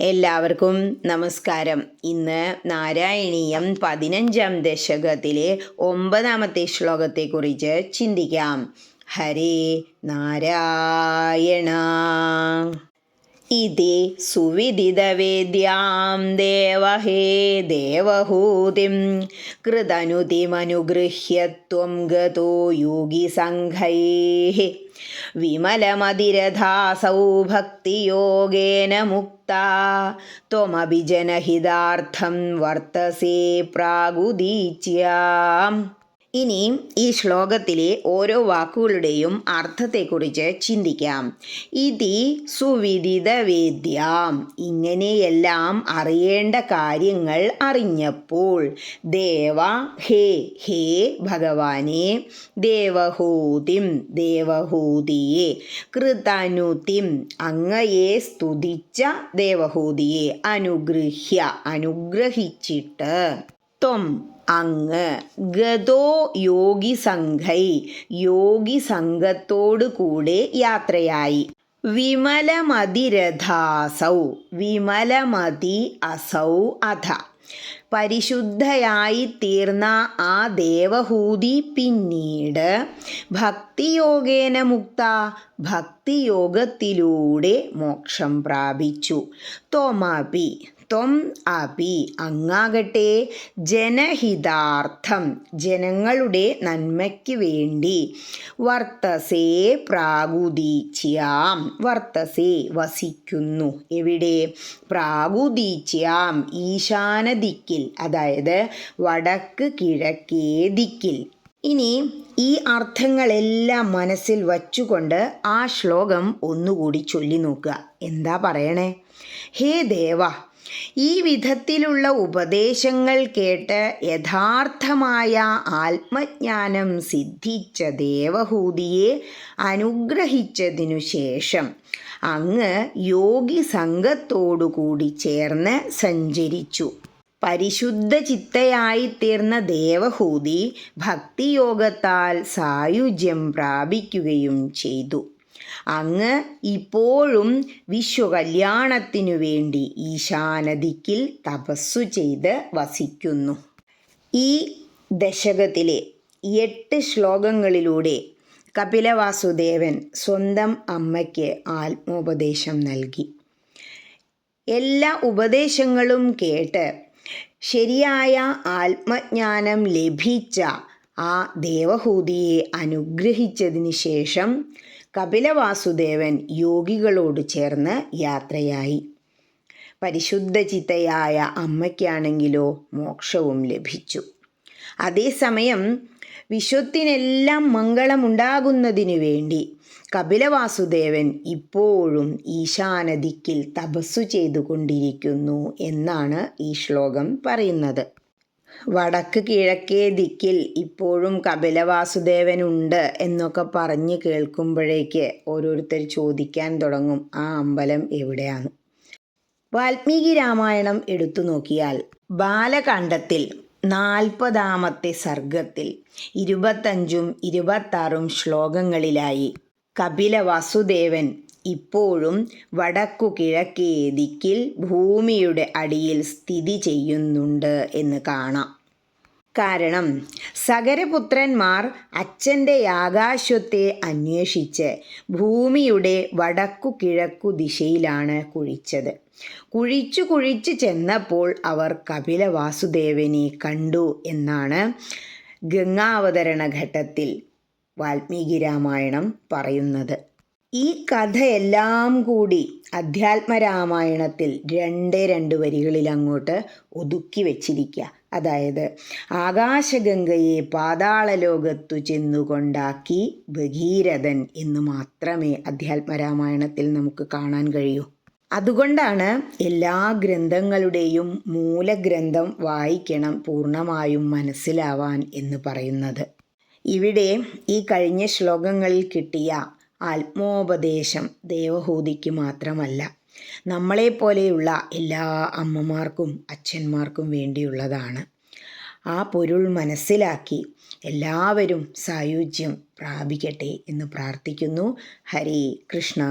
എല്ലാവർക്കും നമസ്കാരം. ഇന്ന് നാരായണീയം പതിനഞ്ചാം ദശകത്തിലെ ഒമ്പതാമത്തെ ശ്ലോകത്തെക്കുറിച്ച് ചിന്തിക്കാം. ഹരേ നാരായണ. ഇതി സുവിദിതവേദ്യാം ദേവഹേ ദേവഹൂതിം കൃതനുതിമനുഗൃഹ്യത്വം ഗതോ യോഗിസംഘൈः വിമലമതിരഥാസൗ ഭക്തിയോഗേന മുക്ത. ത്വമഭിജനഹിതാർത്ഥം വർത്തസേ പ്രാഗുദീച്യാം. ഇനി ഈ ശ്ലോകത്തിലെ ഓരോ വാക്കുകളുടെയും അർത്ഥത്തെക്കുറിച്ച് ചിന്തിക്കാം. ഇതി സുവിദിത വേദ്യാം. ഇങ്ങനെയെല്ലാം അറിയേണ്ട കാര്യങ്ങൾ അറിഞ്ഞപ്പോൾ ദേവ ഹേ ഹേ ഭഗവാനെ ദേവഹൂതിം ദേവഹൂതിയെ കൃതനുതിം അങ്ങയെ സ്തുതിച്ച ദേവഹൂതിയെ അനുഗ്രഹ്യ അനുഗ്രഹിച്ചിട്ട് ത്വം. അങ്ങ്. ഗതോ യോഗി സംഘൈ. യോഗി സംഘത്തോടു കൂടെ യാത്രയായി. വിമലമതിരഥാസൗ. വിമലമതി അസൗ അധ പരിശുദ്ധയായി തീർന്ന ആ ദേവഹൂതി പിന്നീട് ഭക്തിയോഗേന മുക്ത ഭക്തിയോഗത്തിലൂടെ മോക്ഷം പ്രാപിച്ചു. തോമാപി ത്വം അപി അങ്ങാകട്ടെ ജനഹിതാർത്ഥം ജനങ്ങളുടെ നന്മയ്ക്ക് വേണ്ടി വർത്തസേ പ്രാഗുദീച്യാം വർത്തസേ വസിക്കുന്നു. എവിടെ? പ്രാഗുദീച്യാം ഈശാന ദിക്കിൽ അതായത് വടക്ക് കിഴക്കേ ദിക്കിൽ. ഇനി ഈ അർത്ഥങ്ങളെല്ലാം മനസ്സിൽ വച്ചുകൊണ്ട് ആ ശ്ലോകം ഒന്നുകൂടി ചൊല്ലി നോക്കുക. എന്താ പറയണേ? ഹേ ദേവ ഈ വിധത്തിലുള്ള ഉപദേശങ്ങൾ കേട്ട് യഥാർത്ഥമായ ആത്മജ്ഞാനം സിദ്ധിച്ച ദേവഹൂതിയെ അനുഗ്രഹിച്ചതിനു ശേഷം അങ്ങ് യോഗി സംഘത്തോടുകൂടി ചേർന്ന് സഞ്ചരിച്ചു. പരിശുദ്ധ ചിത്തയായിത്തീർന്ന ദേവഹൂതി ഭക്തിയോഗത്താൽ സായുജ്യം പ്രാപിക്കുകയും ചെയ്തു. അങ്ങ് ഇപ്പോഴും വിശ്വകല്യാണത്തിനു വേണ്ടി ഈശാനദിക്കിൽ തപസ്സു ചെയ്ത് വസിക്കുന്നു. ഈ ദശകത്തിലെ എട്ട് ശ്ലോകങ്ങളിലൂടെ കപിലവാസുദേവൻ സ്വന്തം അമ്മയ്ക്ക് ആത്മോപദേശം നൽകി. എല്ലാ ഉപദേശങ്ങളും കേട്ട് ശരിയായ ആത്മജ്ഞാനം ലഭിച്ച ആ ദേവഹൂതിയെ അനുഗ്രഹിച്ചതിന് ശേഷം കപിലവാസുദേവൻ യോഗികളോട് ചേർന്ന് യാത്രയായി. പരിശുദ്ധ ചിത്തയായ അമ്മയ്ക്കാണെങ്കിലോ മോക്ഷവും ലഭിച്ചു. അതേസമയം വിശ്വത്തിനെല്ലാം മംഗളമുണ്ടാകുന്നതിനു വേണ്ടി കപിലവാസുദേവൻ ഇപ്പോഴും ഈശാനദിക്കിൽ തപസ്സു ചെയ്തുകൊണ്ടിരിക്കുന്നു എന്നാണ് ഈ ശ്ലോകം പറയുന്നത്. വടക്ക് കിഴക്കേ ദിക്കിൽ ഇപ്പോഴും കപിലവാസുദേവനുണ്ട് എന്നൊക്കെ പറഞ്ഞ് കേൾക്കുമ്പോഴേക്ക് ഓരോരുത്തർ ചോദിക്കാൻ തുടങ്ങും ആ അമ്പലം എവിടെയാണ്? വാൽമീകി രാമായണം എടുത്തു നോക്കിയാൽ ബാലകാണ്ഡത്തിൽ നാൽപ്പതാമത്തെ സർഗത്തിൽ ഇരുപത്തഞ്ചും ഇരുപത്താറും ശ്ലോകങ്ങളിലായി കപില വാസുദേവൻ ഇപ്പോഴും വടക്കു കിഴക്കേ ദിക്കിൽ ഭൂമിയുടെ അടിയിൽ സ്ഥിതി ചെയ്യുന്നുണ്ട് എന്ന് കാണാം. കാരണം സകരപുത്രന്മാർ അച്ഛന്റെ ആകാശത്തെ അന്വേഷിച്ച് ഭൂമിയുടെ വടക്കു കിഴക്കു ദിശയിലാണ് കുഴിച്ചത്. കുഴിച്ചു കുഴിച്ചു ചെന്നപ്പോൾ അവർ കപില വാസുദേവനെ കണ്ടു എന്നാണ് ഗംഗാവതരണ ഘട്ടത്തിൽ വാൽമീകി രാമായണം പറയുന്നത്. ഈ കഥയെല്ലാം കൂടി അധ്യാത്മരാമായണത്തിൽ രണ്ടേ രണ്ട് വരികളിൽ അങ്ങോട്ട് ഒതുക്കി വെച്ചിരിക്കുക അതായത് ആകാശഗംഗയെ പാതാളലോകത്തു ചെന്നുകൊണ്ടാക്കി ഭഗീരഥൻ എന്ന് മാത്രമേ അധ്യാത്മരാമായണത്തിൽ നമുക്ക് കാണാൻ കഴിയൂ. അതുകൊണ്ടാണ് എല്ലാ ഗ്രന്ഥങ്ങളുടെയും മൂലഗ്രന്ഥം വായിക്കണം പൂർണമായും മനസ്സിലാവാൻ എന്ന് പറയുന്നത്. ഇവിടെ ഈ കഴിഞ്ഞ ശ്ലോകങ്ങളിൽ കിട്ടിയ ആത്മോപദേശം ദേവഹൂതിക്ക് മാത്രമല്ല നമ്മളെപ്പോലെയുള്ള എല്ലാ അമ്മമാർക്കും അച്ഛന്മാർക്കും വേണ്ടിയുള്ളതാണ്. ആ പൊരുൾ മനസ്സിലാക്കി എല്ലാവരും സായുജ്യം പ്രാപിക്കട്ടെ എന്ന് പ്രാർത്ഥിക്കുന്നു. ഹരി കൃഷ്ണ.